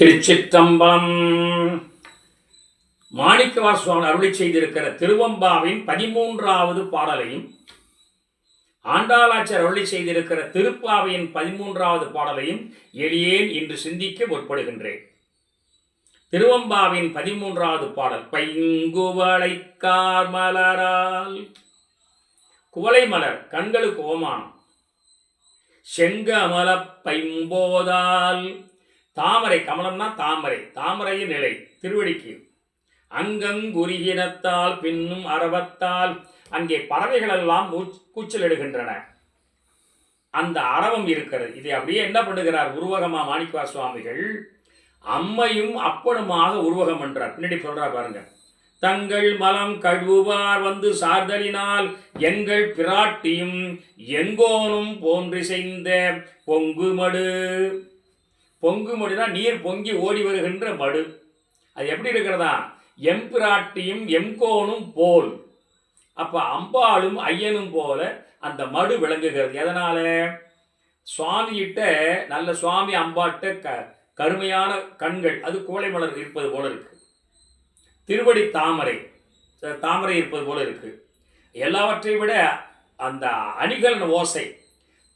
திருச்சிற்றம்பலம். மாணிக்கவா சுவாமி அருளி செய்திருக்கிற திருவம்பாவின் பதிமூன்றாவது பாடலையும் ஆண்டாளாச்சர் அருளி செய்திருக்கிற திருப்பாவையின் பதிமூன்றாவது பாடலையும் எளியேன் இன்று சிந்திக்க முற்படுகின்றேன். திருவம்பாவின் பதிமூன்றாவது பாடல் பைங்குவளை மலரால் குவளை மலர் கண்களுக்கு ஓமானம் செங்கமல பைம்போதால். தாமரை கமலம்னா தாமரை தாமரையின் நிலை திருவடிக்கு. அங்கங்குருகினத்தால் பின்னும் அரவத்தால் அங்கே பறவைகள் எல்லாம் கூச்சலிடுகின்றன. அந்த அரவம் இருக்கிறது. இதை அப்படியே என்ன பண்ணுகிறார் உருவகமா மாணிக்கவா சுவாமிகள்? அம்மையும் அப்பனுமாக உருவகம் என்றார். பின்னாடி சொல்றா பாருங்க. தங்கள் மலம் கழுவார் வந்து சார்தலினால் எங்கள் பிராட்டியும் எங்கோனும் போன்றிசைந்த பொங்குமடு. பொங்கு மடுனா நீர் பொங்கி ஓடி வருகின்ற மடு. அது எப்படி இருக்கிறதா? எம்பிராட்டியும் எம்கோனும் போல். அப்போ அம்பாளும் ஐயனும் போல அந்த மடு விளங்குகிறது. எதனால? சுவாமிகிட்ட நல்ல சுவாமி அம்பாட்ட க கருமையான கண்கள். அது கோலை மலர் இருப்பது போல இருக்கு. திருவடி தாமரை. தாமரை இருப்பது போல இருக்கு. எல்லாவற்றையும் விட அந்த அணிகலன் ஓசை.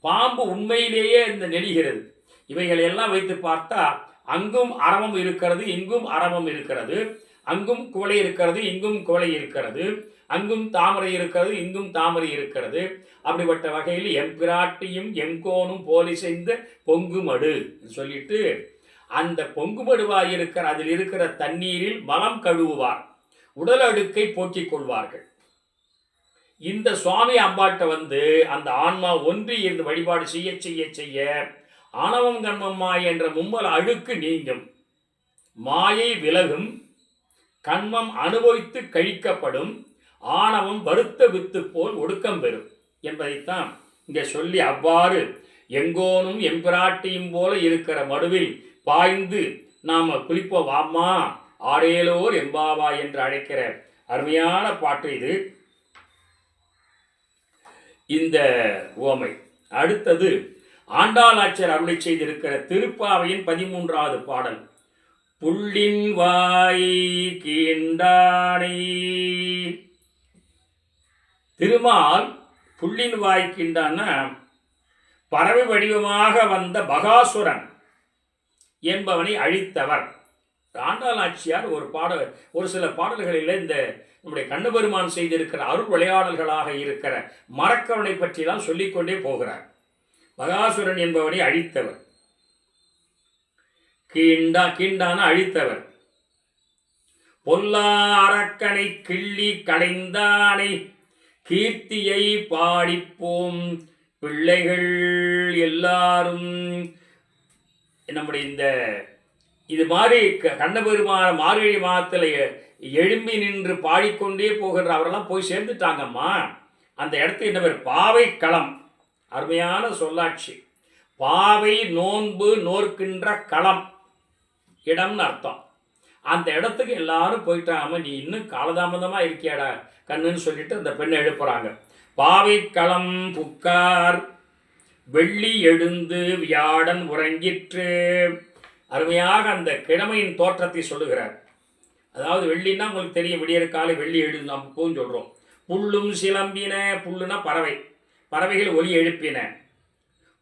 பாம்பு உண்மையிலேயே இந்த நெளிகிறது இவைகளை எல்லாம் வைத்து பார்த்தா அங்கும் அறமும் இருக்கிறது இங்கும் அறமும் இருக்கிறது. அங்கும் குவளை இருக்கிறது இங்கும் குவளை இருக்கிறது. அங்கும் தாமரை இருக்கிறது இங்கும் தாமரை இருக்கிறது. அப்படிப்பட்ட வகையில் எம்பிராட்டியும் எங்கோனும் போலி செய்த பொங்குமடு சொல்லிட்டு அந்த பொங்குமடுவாய் இருக்கிற அதில் இருக்கிற தண்ணீரில் மலம் கழுவுவார். உடல் அடுக்கை போக்கிக் கொள்வார்கள். இந்த சுவாமி அம்பாட்ட வந்து அந்த ஆன்மா ஒன்றி இருந்து வழிபாடு செய்ய செய்ய செய்ய ஆணவம் கர்மம் என்ற மும்மல அழுக்கு நீங்கும். மாயை விலகும் கண்மம் அனுபவித்து கழிக்கப்படும் ஆணவம் வருத்த வித்து போல் ஒடுக்கம் பெறும் என்பதைத்தான் இங்கே சொல்லி அவ்வாறு எங்கோனும் எம்பிராட்டியும் போல இருக்கிற மடுவில் பாய்ந்து நாம் குளிப்போம். வாம்மா ஆடேலோர் எம்பாவா என்று அழைக்கிற அருமையான பாட்டு இது. இந்த உவமை அடுத்தது ஆண்டாளாச்சர் அருளை செய்திருக்கிற திருப்பாவையின் பதிமூன்றாவது பாடல். புள்ளின் வாய் கிண்டானை. திருமால் புள்ளின் வாய் பறவை வடிவமாக வந்த பகாசுரன் என்பவனை அழித்தவர். ஆண்டாளாச்சியார் ஒரு பாட ஒரு சில பாடல்களில் இந்த நம்முடைய கண்ணபெருமான் செய்திருக்கிற அருள் விளையாடல்களாக இருக்கிற மறக்கவனை பற்றியெல்லாம் சொல்லிக்கொண்டே போகிறார். பகாசுரன் என்பவனை அழித்தவர். கீண்டா கீண்டான அழித்தவர். பொல்லா அரக்கனை கிள்ளி கடைந்தானை கீர்த்தியை பாடிப்போம். பிள்ளைகள் எல்லாரும். நம்முடைய இந்த இது மாதிரி க- கண்ணபெருமான மார்கழி மாதத்தில் எழும்பி நின்று பாடிக்கொண்டே போகின்ற அவரெல்லாம் போய் சேர்ந்துட்டாங்கம்மா. அந்த இடத்துக்கு என்ன பேர்? பாவை களம் அருமையான சொல்லாட்சி. பாவை நோன்பு நோர்க்கின்ற களம். இடம்னு அர்த்தம். அந்த இடத்துக்கு எல்லாரும் போயிட்டாங்க. நீ இன்னும் காலதாமதமாக இருக்கியாடா? கண்ணுன்னு சொல்லிட்டு அந்த பெண்ணை எழுப்புறாங்க. பாவை களம் புக்கார். வெள்ளி எழுந்து வியாடன் உறங்கிற்று. அருமையாக அந்த கிழமையின் தோற்றத்தை சொல்லுகிறார். அதாவது வெள்ளின்னா உங்களுக்கு தெரியும் விடியற் காலை வெள்ளி எழுந்து நம்ம பூன்னு சொல்கிறோம் புல்லும் சிலம்பின புல்லுனா பறவை. பறவைகள் ஒலி எழுப்பின.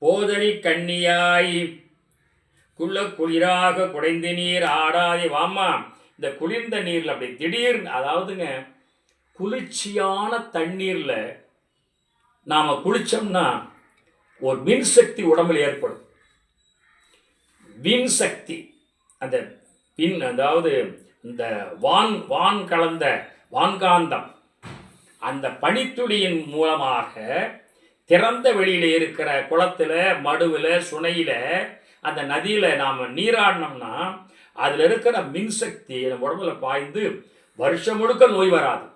போதரி கண்ணியாய் குள்ள குளிராக குடைந்த நீர் ஆடாதே. வாமா இந்த குளிர்ந்த நீரில் அப்படி திடீர் அதாவதுங்க குளிர்ச்சியான தண்ணீரில் நாம் குளித்தோம்னா ஒரு மின்சக்தி உடம்பில் ஏற்படும். வின் சக்தி அந்த பின் அதாவது இந்த வான் வான் கலந்த வான்காந்தம் அந்த பனித்துளியின் மூலமாக திறந்த வெளியில் இருக்கிற குளத்தில் மடுவில் சுனையில் அந்த நதியில் நாம் நீராடினோம்னா அதில் இருக்கிற மின்சக்தி நம்ம உடம்புல பாய்ந்து வருஷம் முழுக்க நோய் வராது.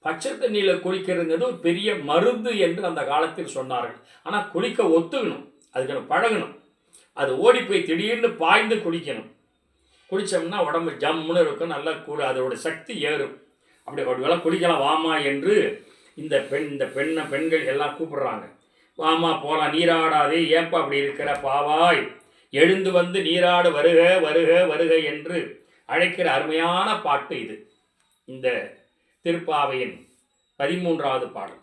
பச்சை தண்ணியில் குளிக்கிறதுங்கிறது ஒரு பெரிய மருந்து என்று அந்த காலத்தில் சொன்னார்கள். ஆனால் குளிக்க ஒத்துக்கணும். அதுக்கு நம்ம பழகணும். அது ஓடி போய் திடீர்னு பாய்ந்து குளிக்கணும். குளித்தோம்னா உடம்பு ஜம்முன்னு இருக்கும். நல்லா கூட அதோட சக்தி ஏறும். அப்படி ஒரு வேலை குளிக்கலாம். வாமா என்று இந்த பெண் இந்த பெண்ணை பெண்கள் எல்லாம் கூப்பிடுறாங்க. வாமா போகலாம் நீராடாதே ஏன்பா அப்படி இருக்கிற பாவாய்? எழுந்து வந்து நீராடு வருக வருக வருக என்று அழைக்கிற அருமையான பாட்டு இது. இந்த திருப்பாவையின் பதிமூன்றாவது பாடல்.